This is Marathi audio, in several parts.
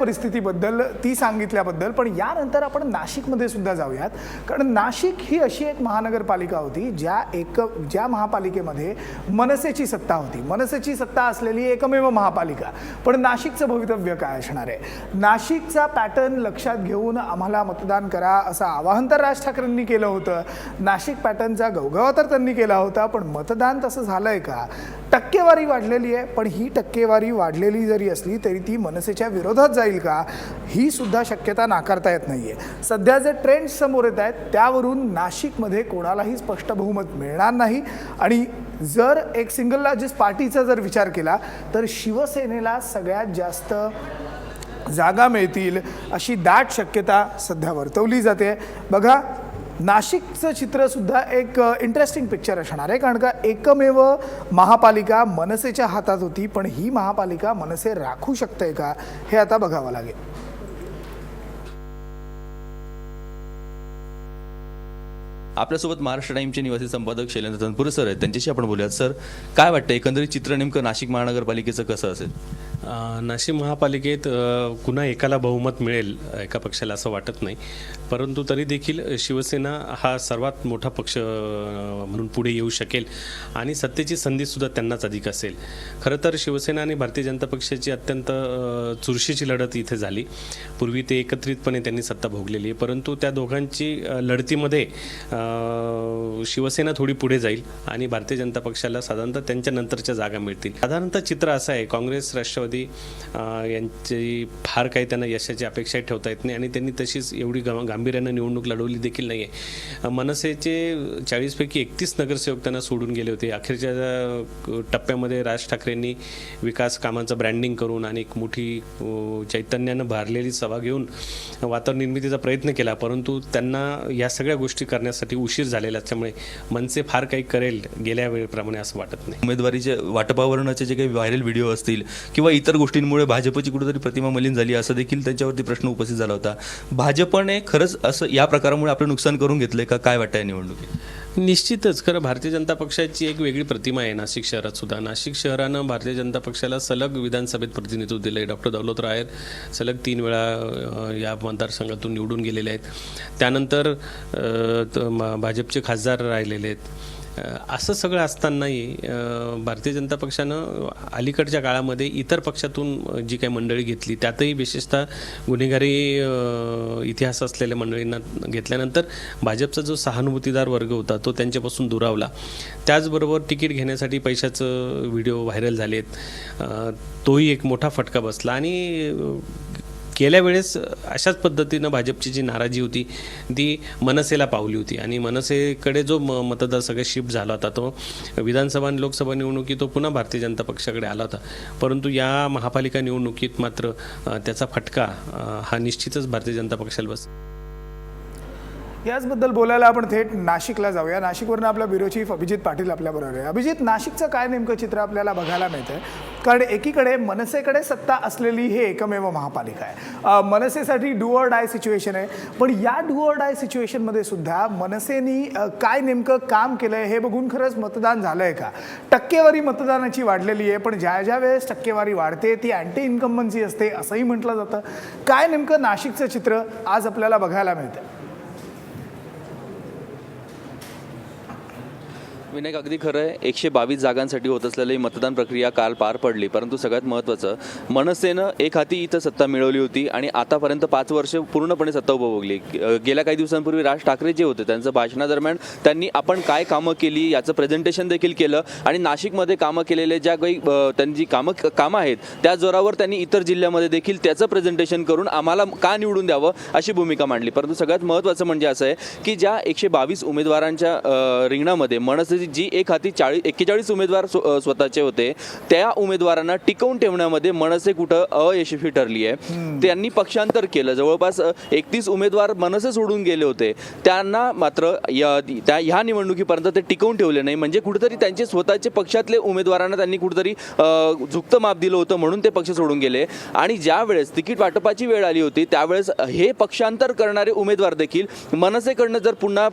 परिस्थितीबद्दल ती सांगितल्याबद्दल पण यानंतर आपण नाशिकमध्ये सुद्धा जाऊयात. कारण नाशिक ही अशी एक महानगरपालिका होती ज्या एक ज्या महापालिकेमध्ये मनसेची सत्ता होती. मनसेची सत्ता असलेली एकमेव महापालिका. पण नाशिकचं भवितव्य काय असणार आहे? नाशिकचा पॅटर्न लक्षात घेऊन आम्हाला मतदान करा असं आवाहन तर राज ठाकरेंनी केलं होतं. नाशिक पॅटर्नचा गवगवा तर त्यांनी केला होता पण मतदान तसं झालंय का? टक्केवारी वाढलेली आहे पण ही टक्केवारी वाढलेली जरी असली तरी ती मनसेच्या विरोधात जाईल. का? ही सुद्धा शक्यता नाकारता येत नाहीये. सध्या जे ट्रेंड समोर येत आहेत त्यावरून नाशिकमध्ये कोणालाही स्पष्ट बहुमत मिळणार नाही. आणि जर एक सिंगल लार्जेस्ट पार्टीचा जर विचार केला तर शिवसेनेला सगळ्यात जास्त जागा मिळतील अशी दाट शक्यता सध्या वर्तवली जाते. बघा नाशिकचं चित्रसुद्धा एक इंटरेस्टिंग पिक्चर असणार आहे. कारण का एकमेव महापालिका मनसेच्या हातात होती पण ही महापालिका मनसे राखू शकते का हे आता बघावं लागेल. आपल्यासोबत महाराष्ट्र टाईमचे निवासी संपादक शैलेंद्र तनपुरे सर आहेत. त्यांच्याशी आपण बोलूयात. सर काय वाटतं एकंदरीत चित्र नेमकं नाशिक महानगरपालिकेचं कसं असेल? नाशिक महापालिकेत अ, पुन्हा एकाला बहुमत मिळेल एका पक्षाला असं वाटत नाही. परंतु तरी देखील शिवसेना हा सर्वात मोठा पक्ष म्हणून पुढे येऊ शकेल आणि सत्तेची संधीसुद्धा त्यांनाच अधिक असेल. खरं तर शिवसेना आणि भारतीय जनता पक्षाची अत्यंत चुरशीची लढत इथे झाली. पूर्वी ते एकत्रितपणे त्यांनी सत्ता भोगलेली आहे. परंतु त्या दोघांची लढतीमध्ये शिवसेना थोडी पुढे जाईल आणि भारतीय जनता पक्षाला साधारणतः त्यांच्या नंतरच्या जागा मिळतील. साधारणतः चित्र असं आहे. काँग्रेस राष्ट्रवादी अ, यांची फार काही त्यांना यशाची अपेक्षा ठेवता येत नाही आणि त्यांनी तशीच एवढी गांभीर्यानं निवडणूक लढवली देखील नाही आहे मनसेचे चाळीसपैकी एकतीस नगरसेवक त्यांना सोडून गेले होते. अखेरच्या टप्प्यामध्ये राज ठाकरेंनी विकास कामांचं ब्रँडिंग करून आणि एक मोठी चैतन्यानं भारलेली सभा घेऊन वातावरण निर्मितीचा प्रयत्न केला. परंतु त्यांना या सगळ्या गोष्टी करण्यासाठी उशीर झालेला असल्यामुळे मनसे फार काही करेल गेल्या वेळेप्रमाणे असं वाटत नाही. उमेदवारीचे वाटपावरणाचे जे काही व्हायरल व्हिडिओ असतील किंवा इतर इतर गोष्टींमुळे भाजपची कुठेतरी प्रतिमा मलिन झाली असं देखील त्यांच्यावरती प्रश्न उपस्थित झाला होता. भाजपने खरंच असं या प्रकारामुळे आपलं नुकसान करून घेतलंय का? काय वाटतं या निवडणुकीत? निश्चितच. खरं भारतीय जनता पक्षाची एक वेगळी प्रतिमा आहे नाशिक शहरात सुद्धा. नाशिक शहरानं भारतीय जनता पक्षाला सलग विधानसभेत प्रतिनिधित्व दिलं आहे डॉक्टर दौलत राय सलग तीन वेळा या मतदारसंघातून निवडून गेलेले आहेत. त्यानंतर त- भाजपचे खासदार राहिलेले आहेत. असं सगळं असतानाही भारतीय जनता पक्षानं अलीकडच्या काळामध्ये इतर पक्षातून जी काही मंडळी घेतली त्यातही विशेषतः गुन्हेगारी इतिहास असलेल्या मंडळींना घेतल्यानंतर भाजपचा जो सहानुभूतीदार वर्ग होता तो त्यांच्यापासून दुरावला. त्याचबरोबर तिकीट घेण्यासाठी पैशाचं व्हिडिओ व्हायरल झालेत. तोही एक मोठा फटका बसला. आणि गेल्या वेळेस अशाच पद्धतीनं भाजपची जी नाराजी होती ती मनसेला पावली होती. आणि मनसेकडे जो म मतदार सगळे शिफ्ट झाला होता तो विधानसभा आणि लोकसभा निवडणुकी तो पुन्हा भारतीय जनता पक्षाकडे आला होता. परंतु या महापालिका निवडणुकीत मात्र त्याचा फटका हा निश्चितच भारतीय जनता पक्षाला बस याचबद्दल बोलायला आपण थेट नाशिकला जाऊया. नाशिकवरून आपला ब्युरो चीफ अभिजित पाटील आपल्याबरोबर आहे. अभिजित नाशिकचं काय नेमकं चित्र आपल्याला बघायला मिळतंय? कारण एकीकडे मनसेकडे सत्ता असलेली हे एकमेव महापालिका आहे. मनसेसाठी डुअर डाय सिच्युएशन आहे. पण या डुअर डाय सिच्युएशनमध्ये सुद्धा मनसेनी काय नेमकं काम केलंय हे बघून खरंच मतदान झालं आहे का? टक्केवारी मतदानाची वाढलेली आहे पण ज्या ज्या वेळेस टक्केवारी वाढते ती अँटी इन्कम्बन्सी असते असंही म्हटलं जातं. काय नेमकं नाशिकचं चित्र आज आपल्याला बघायला मिळतं विनायक अगदी खरं आहे. एकशे बावीस जागांसाठी होत असलेली ही मतदान प्रक्रिया काल पार पडली. परंतु सगळ्यात महत्त्वाचं मनसेनं एक हाती इथं सत्ता मिळवली होती आणि आतापर्यंत पाच वर्ष पूर्णपणे सत्ता उपभोगली. गेल्या काही दिवसांपूर्वी राज ठाकरे जे होते त्यांचं भाषणादरम्यान त्यांनी आपण काय कामं केली याचं प्रेझेंटेशन देखील केलं आणि नाशिकमध्ये कामं केलेले ज्या काही त्यांची कामं कामं आहेत त्या जोरावर त्यांनी इतर जिल्ह्यामध्ये देखील त्याचं प्रेझेंटेशन करून आम्हाला का निवडून द्यावं अशी भूमिका मांडली. परंतु सगळ्यात महत्त्वाचं म्हणजे असं आहे की ज्या एकशे बावीस उमेदवारांच्या रिंगणामध्ये मनसे मनसेची जी एक हाती चाळीस एक्केचाळीस उमेदवार स्वतःचे होते त्या उमेदवारांना टिकवून ठेवण्यामध्ये मनसे कुठं अयशस्वी ठरली आहे. त्यांनी पक्षांतर केलं. जवळपास एकतीस उमेदवार मनसे सोडून गेले होते. त्यांना मात्र या त्या ह्या निवडणुकीपर्यंत ते टिकवून ठेवले नाही. म्हणजे कुठेतरी त्यांचे स्वतःचे पक्षातले उमेदवारांना त्यांनी कुठेतरी झुकतं माप दिलं होतं म्हणून ते पक्ष सोडून गेले. आणि ज्या वेळेस तिकीट वाटपाची वेळ आली होती त्यावेळेस हे पक्षांतर करणारे उमेदवार देखील मनसेकडनं जर पुन्हा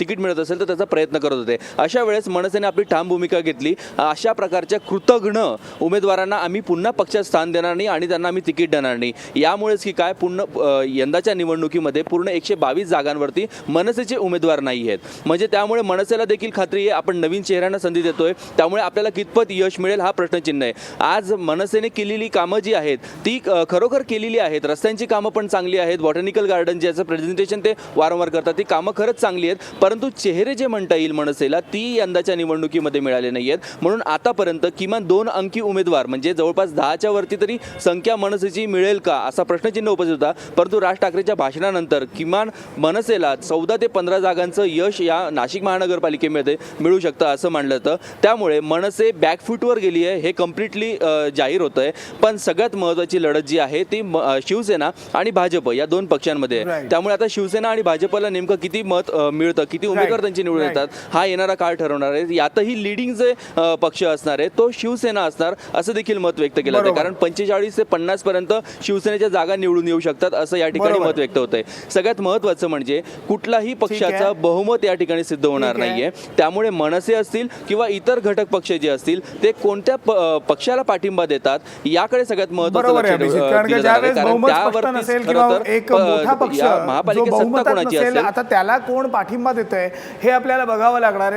तिकीट मिळत असेल तर त्याचा प्रयत्न करत होते. अशा वेळेस मनसेने आपली ठाम भूमिका घेतली. अशा प्रकारच्या कृतघ्न उमेदवारांना आम्ही पुन्हा पक्षात स्थान देणार नाही आणि त्यांना आम्ही तिकीट देणार नाही. यामुळेच की काय पूर्ण यंदाच्या निवडणुकीमध्ये पूर्ण एकशे बावीस जागांवरती मनसेचे उमेदवार नाही आहेत. म्हणजे त्यामुळे मनसेला देखील खात्री आहे आपण नवीन चेहऱ्यांना संधी देतोय. त्यामुळे आपल्याला कितपत यश मिळेल हा प्रश्नचिन्ह आहे. आज मनसेने केलेली कामं जी आहेत ती खरोखर केलेली आहेत. रस्त्यांची कामं पण चांगली आहेत. बॉटॅनिकल गार्डन ज्याचं प्रेझेंटेशन ते वारंवार करतात ती कामं खरंच चांगली आहेत. परंतु चेहरे जे म्हणता येईल मनसेला ती यंदाच्या निवडणुकीमध्ये मिळाले नाही आहेत म्हणून आतापर्यंत किमान दोन अंकी उमेदवार म्हणजे जवळपास दहाच्या वरती तरी संख्या मनसेची मिळेल का असा प्रश्नचिन्ह उपस्थित होता परंतु राज ठाकरेच्या भाषणानंतर किमान मनसेला चौदा ते पंधरा जागांचं यश या नाशिक महानगरपालिकेमध्ये मिळू शकतं असं मानलं जातं त्यामुळे मनसे बॅकफूटवर गेली आहे हे कम्प्लिटली जाहीर होतं आहे पण सगळ्यात महत्त्वाची लढत जी आहे ती शिवसेना आणि भाजप या दोन पक्षांमध्ये आहे. त्यामुळे आता शिवसेना आणि भाजपला नेमकं किती मत मिळतं किती उमेदवार. त्यांची निवडून. येतात हा येणारा काळ ठरवणार आहे यातही लिडिंग जे पक्ष असणार आहे तो शिवसेना असणार असं देखील मत व्यक्त केलं जातं. कारण पंचेचाळीस ते पन्नास पर्यंत शिवसेनेच्या जागा निवडून येऊ शकतात असं या ठिकाणी. मत व्यक्त होत आहे सगळ्यात महत्वाचं म्हणजे कुठलाही पक्षाचा बहुमत या ठिकाणी सिद्ध होणार आहे. नाहीये त्यामुळे मनसे असतील किंवा इतर घटक पक्ष जे असतील ते कोणत्या पक्षाला पाठिंबा देतात याकडे सगळ्यात महत्वाचं बरोबर आहे लक्ष अभिजित ठेव- कारण की दिलं जाणार आहे. ज्यावेळेस बहुमत स्पष्ट त्यावरतीच नसेल खरं किंवा तर, एक अ, मोठा पक्ष या जो महापालिकेत सत्ता कोणाची असेल आता त्याला कोण पाठिंबा देतोय हे आपल्याला बघावं लागणार आहे